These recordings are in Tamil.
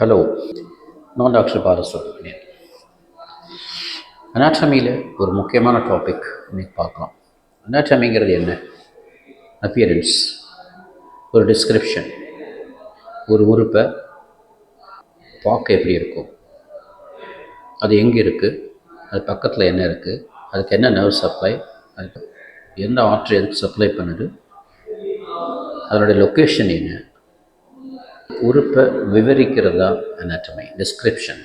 ஹலோ நான் டாக்டர் பாலசுப்ரமணியன். அனாட்டமியில் ஒரு முக்கியமான டாபிக் இன்னைக்கு பார்க்கலாம். அனாட்டமிங்கிறது என்ன? அப்பியரன்ஸ் ஒரு டிஸ்கிரிப்ஷன் ஒரு உறுப்பை பார்க்க எப்படி இருக்கும்? அது எங்கே இருக்குது அது பக்கத்தில் என்ன இருக்குது அதுக்கு என்ன நர்வ் சப்ளை அதுக்கு எந்த ஆற்று எதுக்கு சப்ளை பண்ணுது? அதனுடைய லொக்கேஷன் என்ன? உறுப்பை விவரிக்கிறதா anatomy description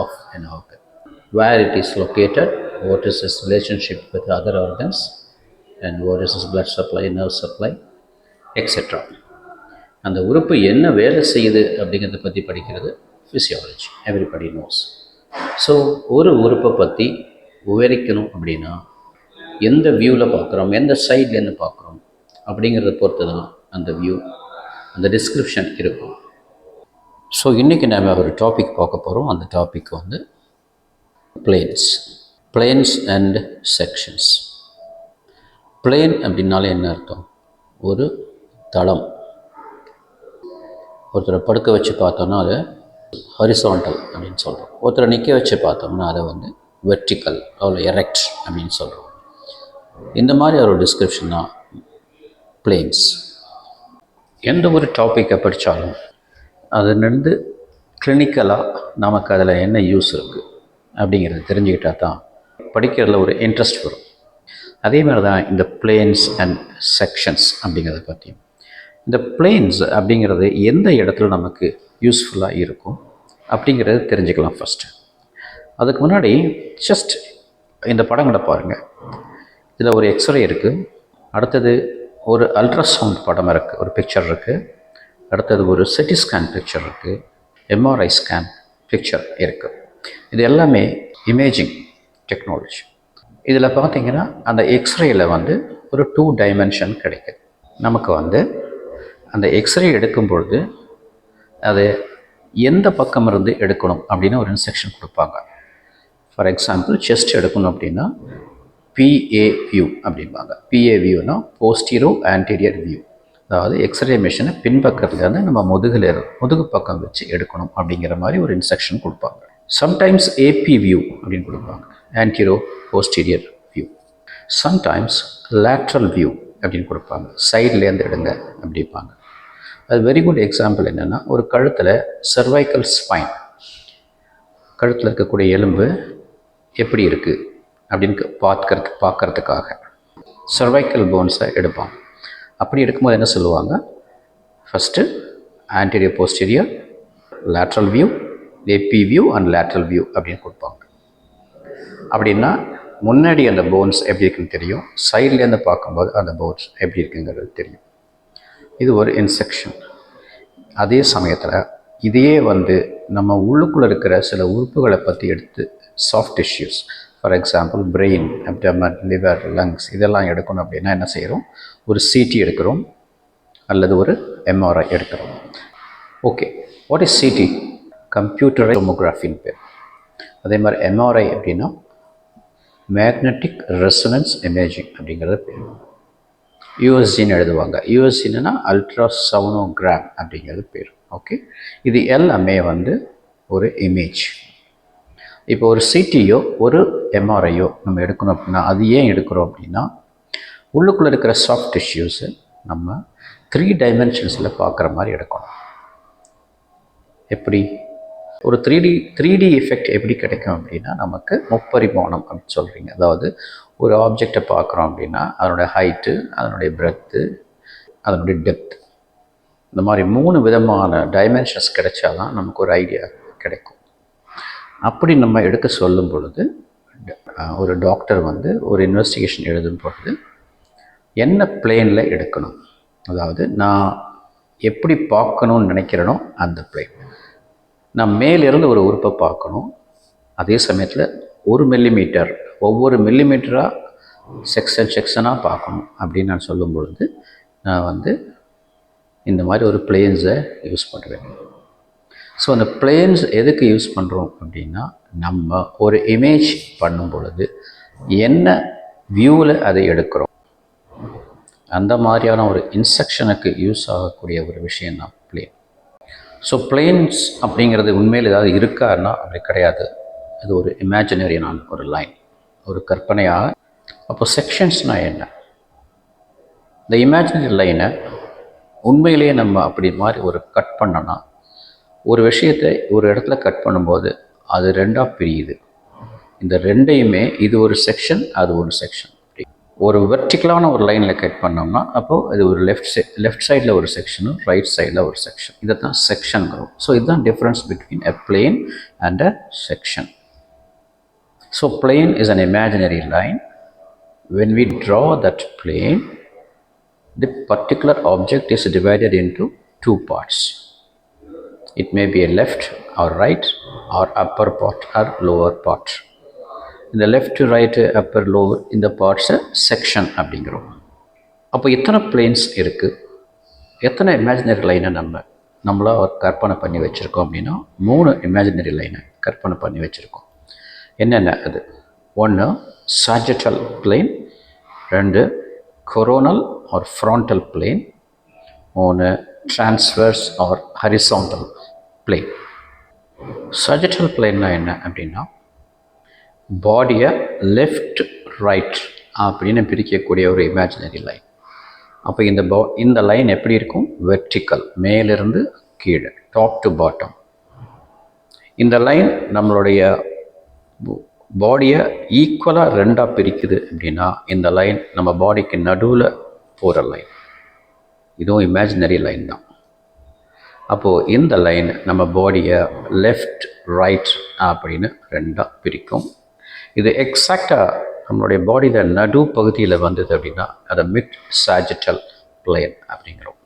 of an organ where it is located what is is relationship with other organs and what is is blood supply nerve supply etcetera அந்த உறுப்பு என்ன வேலை செய்யுது அப்படிங்கிறத பற்றி படிக்கிறது ஃபிசியாலஜி எவ்ரிபடி நோஸ் ஸோ ஒரு உறுப்பை பற்றி விவரிக்கணும் அப்படின்னா எந்த வியூவில் பார்க்குறோம் எந்த சைட்லேருந்து பார்க்குறோம் அப்படிங்கிறத பொறுத்து தான் அந்த வியூ அந்த டிஸ்கிரிப்ஷன் இருக்கும். ஸோ இன்றைக்கி நாம் ஒரு டாபிக் பார்க்க போகிறோம் அந்த டாபிக் வந்து planes planes and sections plane அப்படின்னாலே என்ன அர்த்தம்? ஒரு தளம். ஒருத்தரை படுக்க வச்சு பார்த்தோம்னா அது ஹரிசாண்டல் அப்படின்னு சொல்கிறோம் ஒருத்தரை நிற்க வச்சு பார்த்தோம்னா அதை வந்து வெர்டிக்கல் அவ்வளோ எரெக்ட் அப்படின்னு சொல்கிறோம் இந்த மாதிரி ஒரு டிஸ்கிரிப்ஷன் தான் பிளேன்ஸ் எந்த ஒரு டாப்பிக்கை படித்தாலும் அதுலேருந்து கிளினிக்கலாக நமக்கு அதில் என்ன யூஸ் இருக்குது அப்படிங்கிறத தெரிஞ்சுக்கிட்டால் தான் படிக்கிறதுல ஒரு இன்ட்ரெஸ்ட் வரும். அதே மாதிரி தான் இந்த பிளேன்ஸ் அண்ட் செக்ஷன்ஸ் அப்படிங்கிறத பற்றியும் இந்த பிளேன்ஸ் அப்படிங்கிறது எந்த இடத்துல நமக்கு யூஸ்ஃபுல்லாக இருக்கும் அப்படிங்கிறத தெரிஞ்சுக்கலாம் ஃபஸ்ட்டு அதுக்கு முன்னாடி ஜஸ்ட் இந்த படங்களை பாருங்கள் இதில் ஒரு எக்ஸ்ரே இருக்குது அடுத்தது ஒரு அல்ட்ராசவுண்ட் படம் இருக்குது ஒரு பிக்சர் இருக்குது அடுத்தது ஒரு சிட்டி ஸ்கேன் பிக்சர் இருக்குது எம்ஆர்ஐ ஸ்கேன் பிக்சர் இருக்குது இது எல்லாமே இமேஜிங் டெக்னாலஜி இதில் பார்த்தீங்கன்னா அந்த எக்ஸ்ரேயில் வந்து ஒரு டூ டைமென்ஷன் கிடைக்குது. நமக்கு வந்து அந்த எக்ஸ்ரே எடுக்கும் பொழுது அது எந்த பக்கம் இருந்து எடுக்கணும் அப்படின்னு ஒரு இன்ஸ்ட்ரக்ஷன் கொடுப்பாங்க. ஃபார் எக்ஸாம்பிள் செஸ்ட் எடுக்கணும் அப்படின்னா பிஏ வியூ அப்படிம்பாங்க. பிஏ வியூனா போஸ்டீரோ ஆன்டீரியர் வியூ அதாவது எக்ஸ்ரே மிஷினை பின்பக்கத்துலேருந்து நம்ம முதுகில் முதுகு பக்கம் வச்சு எடுக்கணும் அப்படிங்கிற மாதிரி ஒரு இன்ஸ்ட்ரக்ஷன் கொடுப்பாங்க. சம்டைம்ஸ் ஏபி வியூ அப்படின்னு கொடுப்பாங்க. Antero posterior view sometimes lateral view அப்படின்னு கொடுப்பாங்க. சைட்லேருந்து எடுங்க அப்படிப்பாங்க. அது வெரி குட் எக்ஸாம்பிள் என்னென்னா ஒரு கழுத்தில் சர்வைக்கல் ஸ்பைன் கழுத்தில் இருக்கக்கூடிய எலும்பு எப்படி இருக்குது அப்படின்னு பார்க்கறது பார்க்கறதுக்காக. சர்வைக்கல் போன்ஸை எடுப்பாங்க. அப்படி எடுக்கும்போது என்ன சொல்லுவாங்க? First anterior posterior lateral view AP view and lateral view அப்படின்னு கொடுப்பாங்க. அப்படின்னா முன்னாடி அந்த போன்ஸ் எப்படி இருக்குன்னு தெரியும்? சைட்லேருந்து பார்க்கும்போது அந்த போன்ஸ் எப்படி இருக்குங்கிறது தெரியும். இது ஒரு இன்செக்ஷன் அதே சமயத்தில் இதையே வந்து நம்ம உள்ளுக்குள்ளே இருக்கிற சில உறுப்புகளை பற்றி எடுத்து soft tissues for example brain abdomen liver lungs இதெல்லாம் எடுக்கணும் அப்படின்னா என்ன செய்கிறோம் ஒரு சிடி எடுக்கிறோம் அல்லது ஒரு எம்ஆர்ஐ எடுக்கிறோம். Okay what is CT computer டொமோகிராஃபின்னு பேர். அதே மாதிரி எம்ஆர்ஐ அப்படின்னா மேக்னெட்டிக் ரெசனன்ஸ் இமேஜிங் அப்படிங்கிறது பேர். யூஎஸ்ஜின்னு எழுதுவாங்க. யூஎஸ்ஜின்னா அல்ட்ராசவுனோகிராம் அப்படிங்கிறது பேர். ஓகே இது எல்லாமே வந்து ஒரு இமேஜ் இப்போ ஒரு சிடியோ ஒரு எம்ஆர்ஐயோ நம்ம எடுக்கணும் அப்படின்னா அது ஏன் எடுக்கிறோம் அப்படின்னா உள்ளுக்குள்ளே இருக்கிற சாஃப்ட் டிஷ்யூஸு நம்ம த்ரீ டைமென்ஷன்ஸில் பார்க்குற மாதிரி எடுக்கணும். எப்படி? ஒரு three D three D effect எப்படி கிடைக்கும் அப்படின்னா நமக்கு முப்பரிமாணம் அப்படின்னு சொல்கிறீங்க அதாவது ஒரு ஆப்ஜெக்டை பார்க்குறோம் அப்படின்னா அதனுடைய ஹைட்டு அதனுடைய பிரெத்து அதனுடைய டெப்த் இந்த மாதிரி மூணு விதமான டைமென்ஷன்ஸ் கிடைச்சாதான் நமக்கு ஒரு ஐடியா கிடைக்கும். அப்படி நம்ம எடுக்க சொல்லும் பொழுது ஒரு டாக்டர் வந்து ஒரு இன்வெஸ்டிகேஷன் எழுதும் பொழுது என்ன பிளேனில் எடுக்கணும்? அதாவது நான் எப்படி பார்க்கணும்னு நினைக்கிறேனோ அந்த பிளேன் நான் மேலிருந்து ஒரு உறுப்பை பார்க்கணும். அதே சமயத்தில் ஒரு மில்லிமீட்டர் ஒவ்வொரு மில்லிமீட்டராக செக்ஷன் செக்ஷனாக பார்க்கணும் அப்படின்னு நான் சொல்லும் பொழுது நான் வந்து இந்த மாதிரி ஒரு பிளேன்ஸை யூஸ் பண்ணுவேன். ஸோ அந்த பிளேன்ஸ் எதுக்கு யூஸ் பண்ணுறோம் அப்படின்னா நம்ம ஒரு இமேஜ் பண்ணும் பொழுது என்ன வியூவில் அதை எடுக்கிறோம்? அந்த மாதிரியான ஒரு இன்ஸ்ட்ரக்ஷனுக்கு யூஸ் ஆகக்கூடிய ஒரு விஷயம் தான் பிளேன் ஸோ பிளேன்ஸ் அப்படிங்கிறது உண்மையில் ஏதாவது இருக்கான்னா அப்படி கிடையாது. அது ஒரு இமேஜினரியான ஒரு லைன் ஒரு கற்பனையாக. அப்போ செக்ஷன்ஸ்னால் என்ன? இந்த இமேஜினரி லைனை உண்மையிலேயே நம்ம அப்படி மாதிரி ஒரு கட் பண்ணோன்னா ஒரு விஷயத்தை ஒரு இடத்துல கட் பண்ணும்போது அது ரெண்டாக பிரியுது. இந்த ரெண்டையுமே இது ஒரு செக்ஷன் அது ஒரு செக்ஷன் ஒரு வெர்டிக்கலான ஒரு லைனில் கட் பண்ணோம்னா அப்போது இது ஒரு லெஃப்ட் சை லெஃப்ட் சைடில் ஒரு செக்ஷனும் ரைட் சைடில் ஒரு செக்ஷன் இதை தான் செக்ஷன்கிறோம் ஸோ இதுதான் difference between a plane and a section so plane is an imaginary line when we draw that plane, the particular object is divided into two parts. It may be a left or right or upper part or lower part. இந்த லெஃப்ட் ரைட்டு அப்பர் லோவர் இந்த பார்ட்ஸை செக்ஷன் அப்படிங்கிறோம். அப்போ எத்தனை பிளேன்ஸ் இருக்குது எத்தனை இமேஜினரி லைனை நம்ம நம்மளாக கற்பனை பண்ணி வச்சுருக்கோம் அப்படின்னா மூணு இமேஜினரி லைனை கற்பனை பண்ணி வச்சுருக்கோம். என்னென்ன அது? ஒன்று சாஜிட்டல் பிளேன் ரெண்டு கொரோனல் ஆர் ஃப்ராண்டல் பிளேன் மூணு transverse or horizontal plane sagittal பிளேன்னா என்ன அப்படின்னா பாடியை லெஃப்ட் ரைட் அப்படின்னு பிரிக்கக்கூடிய ஒரு இமேஜினரி லைன் அப்போ இந்த பா இந்த லைன் எப்படி இருக்கும்? வெர்டிக்கல் மேலிருந்து கீழே டாப் டு பாட்டம் இந்த லைன் நம்மளுடைய பாடியை ஈக்குவலாக ரெண்டாக பிரிக்குது அப்படின்னா இந்த லைன் நம்ம பாடிக்கு நடுவில் போகிற லைன் இதுவும் இமேஜினரி லைன் தான். அப்போது இந்த லைன் நம்ம பாடியை லெஃப்ட் ரைட் அப்படின்னு ரெண்டாக பிரிக்கும். இது எக்ஸாக்டாக நம்மளுடைய பாடியில் நடு பகுதியில் வந்தது அப்படின்னா அதை மிட் சாஜிட்டல் பிளேன் அப்படிங்கிறோம்.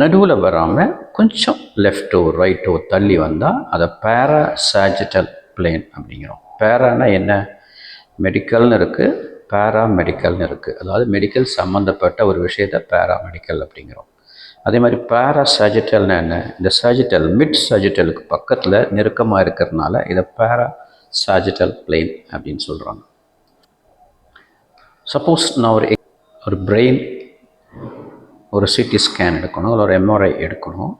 நடுவில் வராமல் கொஞ்சம் லெஃப்ட்டோ ரைட்டோ தள்ளி வந்தால் அதை பேரா சாஜிட்டல் பிளேன் அப்படிங்கிறோம். பேரானா என்ன? மெடிக்கல்னு இருக்குது பேரா மெடிக்கல்னு இருக்குது அதாவது மெடிக்கல் சம்மந்தப்பட்ட ஒரு விஷயத்தை பேரா மெடிக்கல் அப்படிங்கிறோம். அதே மாதிரி பேரா சாஜிட்டல்னா என்ன? இந்த சஜிட்டல் மிட் சஜிட்டலுக்கு பக்கத்தில் நெருக்கமாக இருக்கிறதுனால இதை பேரா சாஜிட்டல் பிளேன் அப்படின்னு சொல்கிறாங்க சப்போஸ் நான் ஒரு ஒரு பிரெயின் ஒரு சிடி ஸ்கேன் எடுக்கணும் இல்லை ஒரு எம்ஆர்ஐ எடுக்கணும்.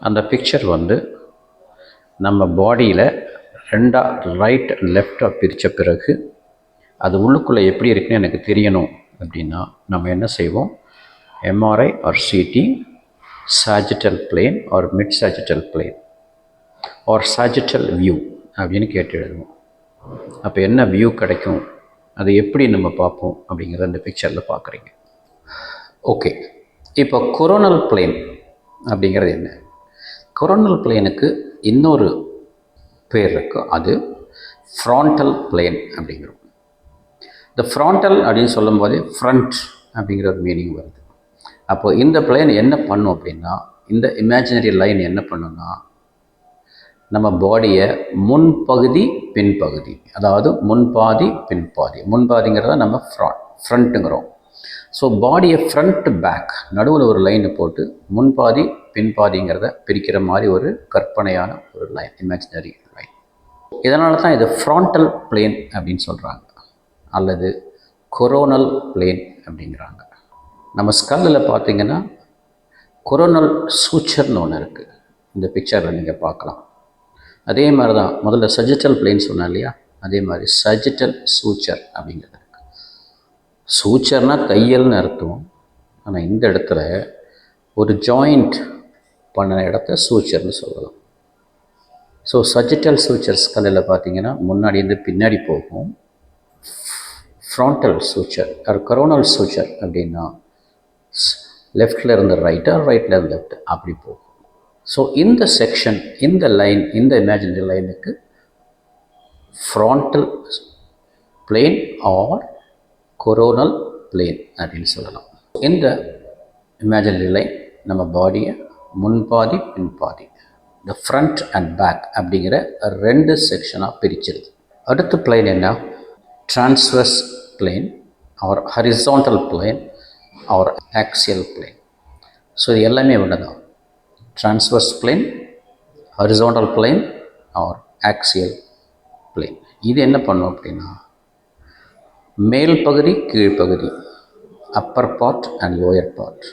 அந்த பிக்சர் வந்து நம்ம பாடியில் ரெண்டாக ரைட் அண்ட் லெஃப்டாக பிரித்த பிறகு அது உள்ளுக்குள்ளே எப்படி இருக்குன்னு எனக்கு தெரியணும் அப்படின்னா நம்ம என்ன செய்வோம்? MRI or CT sagittal plane or mid sagittal plane or sagittal view அப்படின்னு கேட்டு எழுதுவோம். அப்போ என்ன வியூ கிடைக்கும்? அதை எப்படி நம்ம பார்ப்போம் அப்படிங்கிறத இந்த பிக்சரில் பார்க்குறீங்க. ஓகே இப்போ கொரோனல் பிளேன் அப்படிங்கிறது என்ன? கொரோனல் பிளேனுக்கு இன்னொரு பேர் இருக்குது அது ஃப்ராண்டல் பிளேன் அப்படிங்கிறோம். இந்த ஃப்ராண்டல் அப்படின்னு சொல்லும்போதே ஃப்ரண்ட் அப்படிங்கிற ஒரு மீனிங் வருது. அப்போது இந்த பிளேன் என்ன பண்ணும் அப்படின்னா இந்த இமேஜினரி லைன் என்ன பண்ணுன்னா நம்ம பாடியை முன்பகுதி பின்பகுதி அதாவது முன்பாதி பின்பாதி முன்பாதிங்கிறத நம்ம ஃப்ராண்ட் ஃப்ரண்ட்டுங்கிறோம் ஸோ பாடியை ஃப்ரண்ட் பேக் நடுவில் ஒரு லைனை போட்டு முன்பாதி பின்பாதிங்கிறத பிரிக்கிற மாதிரி ஒரு கற்பனையான ஒரு லைன் இமேஜினரி லைன் இதனால தான் இது ஃப்ராண்டல் பிளேன் அப்படின்னு சொல்கிறாங்க அல்லது கொரோனல் பிளேன் அப்படிங்கிறாங்க. நம்ம ஸ்கல்லில் பார்த்தீங்கன்னா கொரோனல் சூச்சர்னு ஒன்று இருக்குது இந்த பிக்சரில் நீங்கள் பார்க்கலாம். அதே மாதிரி தான் முதல்ல சஜிட்டல் பிளேன் சொன்னேன் இல்லையா? அதே மாதிரி சஜிட்டல் சூச்சர் அப்படிங்கிறது சூச்சர்னா தையல்னு அர்த்தம். ஆனால் இந்த இடத்துல ஒரு ஜாயிண்ட் பண்ண இடத்த சூச்சர்னு சொல்லலாம். ஸோ சஜிட்டல் சூச்சர்ஸ் கல்லில் பார்த்தீங்கன்னா முன்னாடி இருந்து பின்னாடி போகும். Frontal suture or coronal suture அப்படின்னா லெஃப்டில் இருந்து ரைட்டு ஆர் ரைட்டில் இருந்து லெஃப்ட் அப்படி போகும். ஸோ இந்த செக்ஷன் இந்த லைன் இந்த இமேஜினரி லைனுக்கு frontal plane or coronal plane அப்படின்னு சொல்லலாம். இந்த இமேஜினரி லைன் நம்ம பாடியை முன்பாதி பின்பாதி இந்த ஃப்ரண்ட் அண்ட் பேக் அப்படிங்கிற ரெண்டு செக்ஷனாக பிரிச்சிருது. அடுத்த பிளேன் என்ன? Transverse plane or horizontal plane or axial plane so இது எல்லாமே ஒன்று தான் transverse plane horizontal plane or axial plane. இது என்ன பண்ணும் அப்படின்னா மேல் பகுதி கீழ்ப்பகுதி upper part and lower part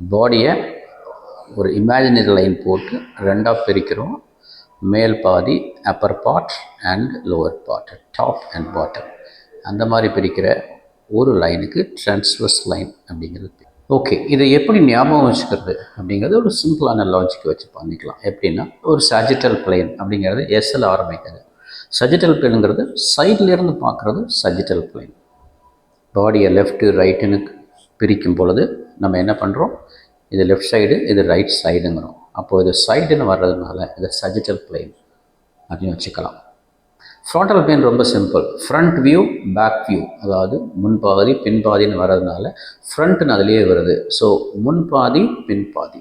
பாடியை ஒரு இமேஜினரி லைன் போட்டு ரெண்டாக பிரிக்கிறோம். மேல் பாதி upper part and lower part top and bottom அந்த மாதிரி பிரிக்கிற ஒரு லைனுக்கு ட்ரான்ஸ்வர்ஸ் லைன் அப்படிங்கிறது ஓகே இதை எப்படி ஞாபகம் வச்சுக்கிறது? அப்படிங்கிறது ஒரு சிம்பிளான லாஜிக் வச்சு பண்ணிக்கலாம். எப்படின்னா ஒரு சஜிட்டல் பிளேன் அப்படிங்கிறது எஸ்எல் ஆரம்பிக்கிறது சஜிட்டல் பிளேனுங்கிறது சைட்லேருந்து பார்க்குறது சஜிட்டல் பிளேன் பாடியை லெஃப்ட்டு ரைட்டுன்னு பிரிக்கும் பொழுது நம்ம என்ன பண்ணுறோம் இது லெஃப்ட் சைடு இது ரைட் சைடுங்கிறோம் அப்போது இது சைடுன்னு வர்றதுனால இது சஜிட்டல் பிளேன் அப்படின்னு வச்சுக்கலாம். ஃப்ராண்டல் பிளேன் ரொம்ப simple front view back view அதாவது முன்பாதி பின்பாதின்னு வர்றதுனால ஃப்ரண்ட்னு அதுலேயே வருது. ஸோ முன்பாதி பின்பாதி.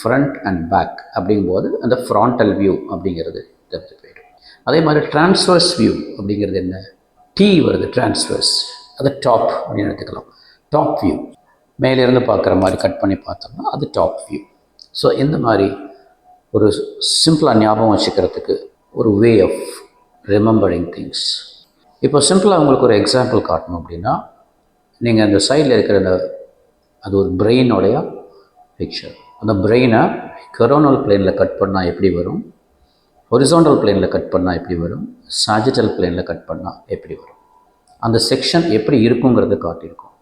ஃப்ரண்ட் அண்ட் பேக் அப்படிங்கும்போது அந்த ஃப்ராண்டல் வியூ அப்படிங்கிறது தெரிஞ்சு போயிடும். அதே மாதிரி டிரான்ஸ்வர்ஸ் வியூ அப்படிங்கிறது என்ன? டி வருது டிரான்ஸ்வர்ஸ் அது டாப் அப்படின்னு எடுத்துக்கலாம். டாப் வியூ மேலேருந்து பார்க்குற மாதிரி கட் பண்ணி பார்த்தோம்னா அது டாப் வியூ ஸோ இந்த மாதிரி ஒரு சிம்பிளாக ஞாபகம் வச்சுக்கிறதுக்கு ஒரு வே ஆஃப் ரிமெம்பரிங் திங்ஸ் இப்போ சிம்பிளாக உங்களுக்கு ஒரு எக்ஸாம்பிள் காட்டணும் அப்படின்னா நீங்கள் அந்த சைடில் இருக்கிற அந்த அது ஒரு பிரெயினோடைய பிக்சர் அந்த பிரெயினை கரோனல் பிளேனில் கட் பண்ணால் எப்படி வரும்? ஹொரிசாண்டல் பிளேனில் கட் பண்ணால் எப்படி வரும்? சாஜிட்டல் பிளேனில் கட் பண்ணால் எப்படி வரும்? அந்த செக்ஷன் எப்படி இருக்குங்கிறத காட்டியிருக்கோம்.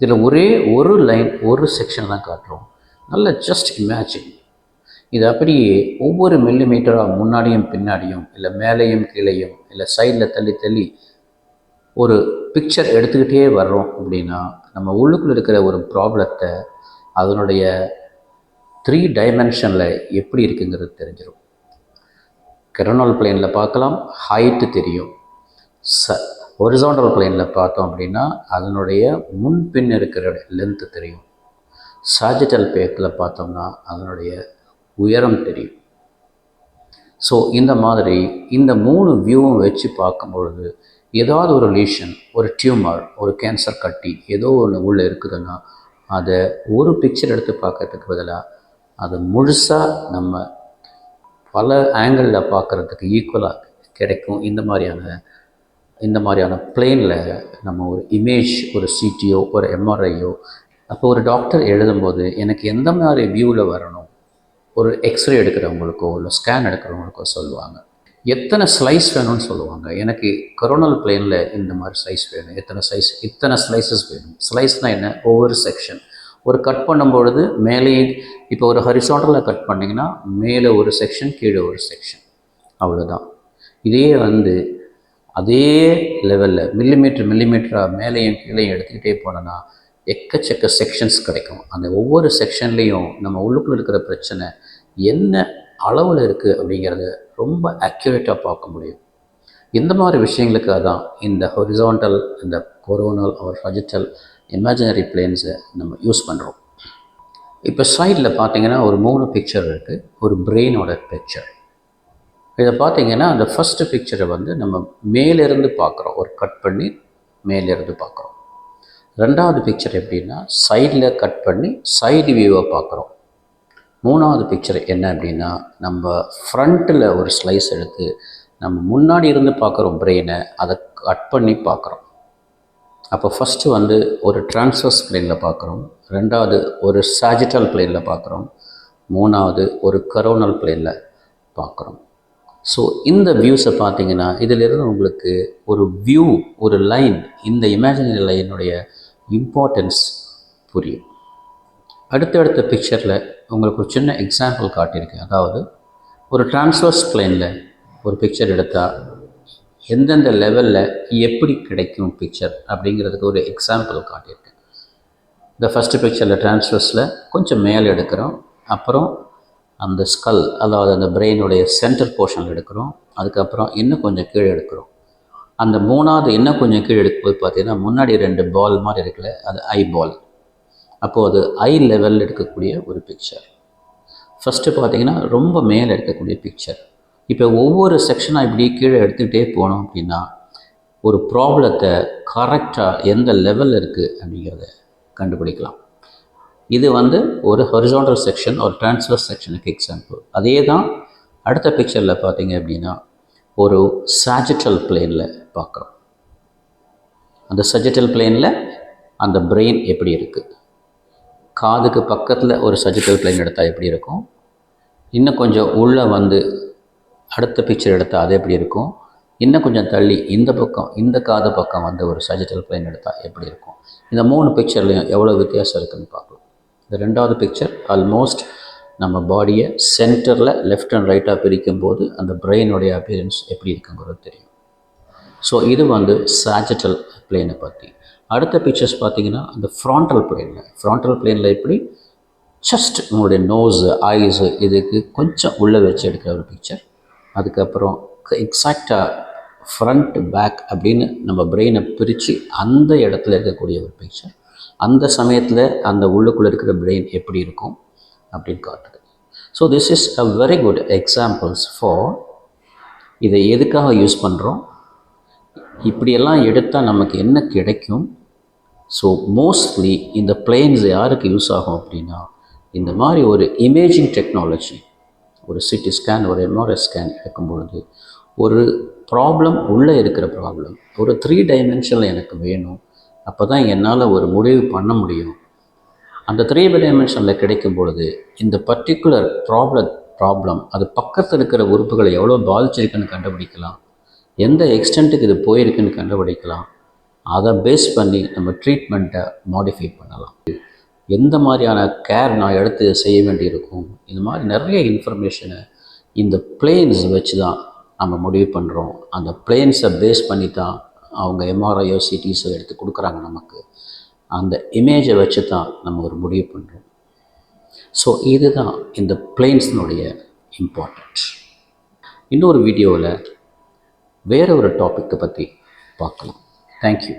இதில் ஒரே ஒரு லைன் ஒரு செக்ஷன் தான் காட்டுறோம். நல்ல ஜஸ்ட் இமேஜின் இது அப்படியே ஒவ்வொரு மில்லிமீட்டராக முன்னாடியும் பின்னாடியும் இல்லை மேலேயும் கீழேயும் இல்லை சைடில் தள்ளி தள்ளி ஒரு பிக்சர் எடுத்துக்கிட்டே வர்றோம் அப்படின்னா நம்ம உள்ளுக்குள்ள இருக்கிற ஒரு ப்ராப்ளத்தை அதனுடைய த்ரீ டைமென்ஷனில் எப்படி இருக்குங்கிறது தெரிஞ்சிடும் கெரனால் பிளேனில் பார்க்கலாம் ஹைட்டு தெரியும். ச ஒரிசாண்டல் பிளேனில் பார்த்தோம் அப்படின்னா அதனுடைய முன்பின் இருக்கிற லென்த்து தெரியும். சாஜிட்டல் பேக்கில் பார்த்தோம்னா அதனுடைய உயரம் தெரியும். ஸோ இந்த மாதிரி இந்த மூணு வியூவும் வச்சு பார்க்கும்பொழுது ஏதாவது ஒரு லீஷன் ஒரு டியூமர் ஒரு கேன்சர் கட்டி ஏதோ ஒன்று உள்ளே இருக்குதுன்னா அதை ஒரு பிக்சர் எடுத்து பார்க்கறதுக்கு பதிலாக அதை முழுசாக நம்ம பல ஆங்கிளில் பார்க்குறதுக்கு ஈக்குவலாக கிடைக்கும். இந்த மாதிரியான இந்த மாதிரியான பிளெயினில் நம்ம ஒரு இமேஜ் ஒரு சிடியோ ஒரு எம்ஆர்ஐயோ அப்போ ஒரு டாக்டர் எழுதும்போது எனக்கு எந்த மாதிரி வியூவில் வரணும்? ஒரு எக்ஸ்ரே எடுக்கிறவங்களுக்கோ இல்லை ஸ்கேன் எடுக்கிறவங்களுக்கோ சொல்லுவாங்க. எத்தனை ஸ்லைஸ் வேணும்னு சொல்லுவாங்க. எனக்கு கொரோனல் பிளேனில் இந்த மாதிரி சைஸ் வேணும். எத்தனை சைஸ் இத்தனை ஸ்லைசஸ் வேணும். ஸ்லைஸ்னால் என்ன? ஒவ்வொரு செக்ஷன் ஒரு கட் பண்ணும்பொழுது மேலே இப்போ ஒரு ஹரிசாண்டலில் கட் பண்ணிங்கன்னா மேலே ஒரு செக்ஷன் கீழே ஒரு செக்ஷன் அவ்வளோதான் இதே வந்து அதே லெவலில் மில்லிமீட்டர் மில்லிமீட்டராக மேலேயும் கீழேயும் எடுத்துக்கிட்டே போனோன்னா எக்கச்சக்க செக்ஷன்ஸ் கிடைக்கும். அந்த ஒவ்வொரு செக்ஷன்லேயும் நம்ம உள்ளுக்குள்ள இருக்கிற பிரச்சனை என்ன அளவில் இருக்குது அப்படிங்கிறத ரொம்ப அக்யூரேட்டாக பார்க்க முடியும். இந்த மாதிரி விஷயங்களுக்காக தான் இந்த ஹொரிசாண்டல் இந்த கொரோனல் ஆர் ஃபஜிட்டல் இமேஜினரி பிளேன்ஸை நம்ம யூஸ் பண்ணுறோம் இப்போ சைடில் பார்த்தீங்கன்னா ஒரு மூணு பிக்சர் இருக்குது ஒரு பிரெயினோட பிக்சர் இதை பார்த்தீங்கன்னா அந்த ஃபஸ்ட்டு பிக்சரை வந்து நம்ம மேலேருந்து பார்க்குறோம் ஒரு கட் பண்ணி மேலேருந்து பார்க்குறோம் ரெண்டாவது பிக்சர் எப்படின்னா சைடில் கட் பண்ணி சைடு வியூவை பார்க்குறோம் மூணாவது பிக்சர் என்ன அப்படின்னா நம்ம ஃப்ரண்ட்டில் ஒரு ஸ்லைஸ் எடுத்து நம்ம முன்னாடி இருந்து பார்க்குறோம் பிரெயினை அதை கட் பண்ணி பார்க்குறோம். அப்போ ஃபஸ்ட்டு வந்து ஒரு ட்ரான்ஸ்வர்ஸ் பிளேனில் பார்க்குறோம். ரெண்டாவது ஒரு சாஜிட்டல் பிளேனில் பார்க்குறோம். மூணாவது ஒரு கரோனல் பிளேனில் பார்க்குறோம். ஸோ இந்த வியூஸை பார்த்தீங்கன்னா இதிலிருந்து உங்களுக்கு ஒரு வியூ ஒரு லைன் இந்த இமேஜினரி லைனுடைய இம்பார்ட்டன்ஸ் புரியும். அடுத்தடுத்த பிக்சரில் உங்களுக்கு ஒரு சின்ன எக்ஸாம்பிள் காட்டியிருக்கேன். அதாவது ஒரு டிரான்ஸ்வர்ஸ் பிளேனில் ஒரு பிக்சர் எடுத்தால் எந்தெந்த லெவலில் எப்படி கிடைக்கும் பிக்சர் அப்படிங்கிறதுக்கு ஒரு எக்ஸாம்பிள் காட்டியிருக்கேன். இந்த ஃபஸ்ட்டு பிக்சரில் டிரான்ஸ்வர்ஸில் கொஞ்சம் மேலே எடுக்கிறோம். அப்புறம் அந்த ஸ்கல் அதாவது அந்த பிரெயினுடைய சென்டர் போர்ஷன் எடுக்கிறோம். அதுக்கப்புறம் இன்னும் கொஞ்சம் கீழே எடுக்கிறோம். அந்த மூணாவது இன்னும் கொஞ்சம் கீழே எடுக்கும்போது பார்த்திங்கன்னா முன்னாடி ரெண்டு பால் மாதிரி இருக்குல்ல அது ஐ பால் அப்போது ஐ லெவலில் எடுக்கக்கூடிய ஒரு பிக்சர் ஃபஸ்ட்டு பார்த்தீங்கன்னா ரொம்ப மேலே எடுக்கக்கூடிய பிக்சர் இப்போ ஒவ்வொரு செக்ஷனாக இப்படி கீழே எடுத்துக்கிட்டே போனோம் அப்படின்னா ஒரு ப்ராப்ளத்தை கரெக்டாக எந்த லெவலில் இருக்குது அப்படிங்கிறத கண்டுபிடிக்கலாம். இது வந்து ஒரு ஹொரிசாண்டல் செக்ஷன் ஒரு டிரான்ஸ்வர் செக்ஷனுக்கு எக்ஸாம்பிள் அதே தான் அடுத்த பிக்சரில் பார்த்தீங்க அப்படின்னா ஒரு சாஜிட்டல் பிளேனில் பார்க்குறோம். அந்த சஜிட்டல் பிளேனில் அந்த பிரெயின் எப்படி இருக்குது காதுக்கு பக்கத்தில் ஒரு சர்ஜிக்கல் பிளேன் எடுத்தால் எப்படி இருக்கும்? இன்னும் கொஞ்சம் உள்ளே வந்து அடுத்த பிக்சர் எடுத்தால் அது எப்படி இருக்கும்? இன்னும் கொஞ்சம் தள்ளி இந்த பக்கம் இந்த காது பக்கம் வந்து ஒரு சஜிட்டல் பிளேன் எடுத்தால் எப்படி இருக்கும்? இந்த மூணு பிக்சர்லையும் எவ்வளோ வித்தியாசம் இருக்குதுன்னு பார்க்கலாம். இந்த ரெண்டாவது பிக்சர் ஆல்மோஸ்ட் நம்ம பாடியை சென்டரில் லெஃப்ட் அண்ட் ரைட்டாக பிரிக்கும் போது அந்த பிரெயினுடைய அப்பியரன்ஸ் எப்படி இருக்குங்கிறது தெரியும். ஸோ இது வந்து சாஜிட்டல் பிளேனை பற்றி அடுத்த பிக்சர்ஸ் பார்த்தீங்கன்னா அந்த ஃப்ராண்டல் பிளேனில் ஃப்ராண்டல் பிளேனில் எப்படி? ஜஸ்ட் உங்களுடைய நோஸு ஐஸு இதுக்கு கொஞ்சம் உள்ளே வச்சு எடுக்கிற ஒரு பிக்சர் அதுக்கப்புறம் எக்ஸாக்டாக ஃப்ரண்ட் பேக் அப்படின்னு நம்ம பிரெயினை பிரித்து அந்த இடத்துல இருக்கக்கூடிய ஒரு பிக்சர் அந்த சமயத்தில் அந்த உள்ளுக்குள்ளே இருக்கிற பிரெயின் எப்படி இருக்கும் அப்படின்னு காட்டுது. So this is a very good examples for இதை எதுக்காக யூஸ் பண்ணுறோம் இப்படியெல்லாம் எடுத்தால் நமக்கு என்ன கிடைக்கும்? ஸோ மோஸ்ட்லி இந்த பிளேன்ஸ் யாருக்கு யூஸ் ஆகும் அப்படின்னா இந்த மாதிரி ஒரு இமேஜிங் டெக்னாலஜி ஒரு சிடி ஸ்கேன் ஒரு எம்ஆர்ஐ ஸ்கேன் எடுக்கும் பொழுது ஒரு ப்ராப்ளம் உள்ளே இருக்கிற ப்ராப்ளம் ஒரு த்ரீ டைமென்ஷனில் எனக்கு வேணும் அப்போ தான் என்னால் ஒரு முடிவு பண்ண முடியும். அந்த த்ரீ டைமென்ஷனில் கிடைக்கும் பொழுது இந்த பர்டிகுலர் ப்ராப்ளம் ப்ராப்ளம் அது பக்கத்தில் இருக்கிற உறுப்புகளை எவ்வளோ பாதிச்சிருக்குன்னு கண்டுபிடிக்கலாம். எந்த எக்ஸ்டென்ட்டுக்கு இது போயிருக்குன்னு கண்டுபிடிக்கலாம். அதை பேஸ் பண்ணி நம்ம ட்ரீட்மெண்ட்டை மாடிஃபை பண்ணலாம். எந்த மாதிரியான கேர் நான் எடுத்து செய்ய வேண்டியிருக்கும்? இந்த மாதிரி நிறைய இன்ஃபர்மேஷனை இந்த பிளேன்ஸ் வச்சு தான் நம்ம முடிவு பண்ணுறோம் அந்த பிளேன்ஸை பேஸ் பண்ணி தான் அவங்க எம்ஆர்ஐயோ சிடிஸோ எடுத்து கொடுக்குறாங்க நமக்கு. அந்த இமேஜை வச்சு தான் நம்ம ஒரு முடிவு பண்ணுறோம் ஸோ இதுதான் இந்த பிளேன்ஸினுடைய இம்பார்ட்டன்ட் இன்னொரு வீடியோவில் வேற ஒரு டாப்பிக்கை பற்றி பார்க்கலாம் தேங்க்யூ